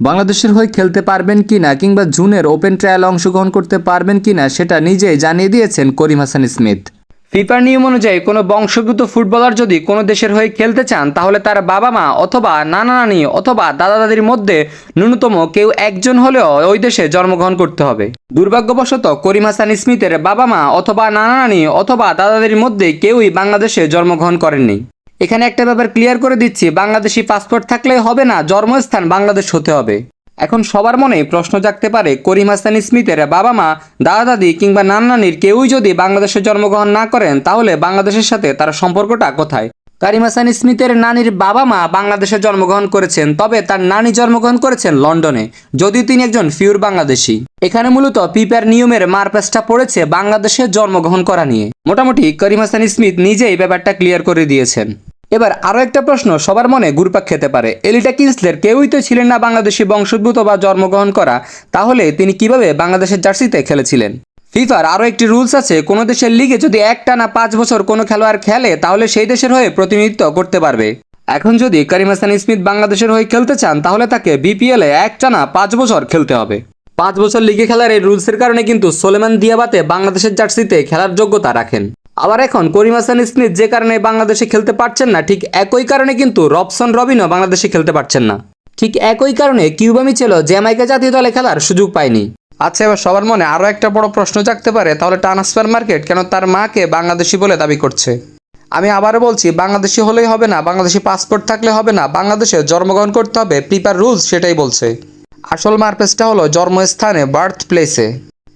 বাংলাদেশের হয়ে খেলতে পারবেন কি না কিংবা জুনের ওপেন ট্রায়াল অংশগ্রহণ করতে পারবেন কি না, সেটা নিজেই জানিয়ে দিয়েছেন করিম হাসান স্মিথ। ফিফার নিয়ম অনুযায়ী কোনো বংশগত ফুটবলার যদি কোনো দেশের হয়ে খেলতে চান, তাহলে তার বাবা মা অথবা নানা নানি অথবা দাদা দাদির মধ্যে ন্যূনতম কেউ একজন হলেও ওই দেশে জন্মগ্রহণ করতে হবে। দুর্ভাগ্যবশত করিম হাসান স্মিথের বাবা মা অথবা নানা নানি অথবা দাদা দাদির মধ্যে কেউই বাংলাদেশে জন্মগ্রহণ করেননি। এখানে একটা ব্যাপার ক্লিয়ার করে দিচ্ছি, বাংলাদেশি পাসপোর্ট থাকলে হবে না, জন্মস্থান বাংলাদেশ হতে হবে। এখন সবার মনে প্রশ্ন জাগতে পারে, করিম হাসান স্মিথের বাবা মা দাদা দাদি কিংবা নান্নানির কেউই যদি বাংলাদেশে জন্মগ্রহণ না করেন, তাহলে বাংলাদেশের সাথে তার সম্পর্কটা কোথায়? করিম হাসান স্মিথের নানির বাবা মা বাংলাদেশে জন্মগ্রহণ করেছেন, তবে তার নানি জন্মগ্রহণ করেছেন লন্ডনে, যদিও তিনি একজন ফিউর বাংলাদেশি। এখানে মূলত পিপার নিয়মের মারপ্যাচটা পড়েছে বাংলাদেশে জন্মগ্রহণ করা নিয়ে। মোটামুটি করিম হাসান স্মিথ নিজেই ব্যাপারটা ক্লিয়ার করে দিয়েছেন। এবার আরও একটা প্রশ্ন সবার মনে ঘুরপাক খেতে পারে। এলিটা কিংসলের কেউই তো ছিলেন না বাংলাদেশি বংশোদ্ভূত বা জন্মগ্রহণ করা। তাহলে তিনি কীভাবে বাংলাদেশের জার্সিতে খেলেছিলেন? ফিফার আরও একটি রুলস আছে, কোনো দেশের লিগে যদি একটা না পাঁচ বছর কোনো খেলোয়াড় খেলে, তাহলে সেই দেশের হয়ে প্রতিনিধিত্ব করতে পারবে। এখন যদি করিম হাসান স্মিথ বাংলাদেশের হয়ে খেলতে চান, তাহলে তাকে বিপিএলে একটা না পাঁচ বছর খেলতে হবে। পাঁচ বছর লিগে খেলার এই রুলসের কারণে কিন্তু সোলেমান দিয়াবাতে বাংলাদেশের জার্সিতে খেলার যোগ্যতা রাখেন। আবার এখন করিম হাসান স্মিথ যে কারণে বাংলাদেশে খেলতে পারছেন না, ঠিক একই কারণে কিন্তু রবসন রবিনও বাংলাদেশে খেলতে পারছেন না। ঠিক একই কারণে কিউবা মিচেলও জ্যামাইকা জাতীয় দলে খেলার সুযোগ পায়নি। আচ্ছা এবার সবার মনে আরও একটা বড় প্রশ্ন জাগতে পারে, তাহলে ট্রান্সফার মার্কেট কেন তার মাকে বাংলাদেশি বলে দাবি করছে? আমি আবারও বলছি, বাংলাদেশি হলেই হবে না, বাংলাদেশি পাসপোর্ট থাকলে হবে না, বাংলাদেশে জন্মগ্রহণ করতে হবে প্রিপার রুলস সেটাই বলছে। আসল মারপেসটা হলো জন্মস্থানে বার্থ প্লেসে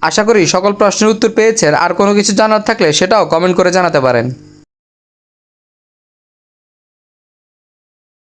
আশা করি সকল প্রশ্নের উত্তর পেয়েছেন। আর কোনো কিছু জানার থাকলে সেটাও কমেন্ট করে জানাতে পারেন।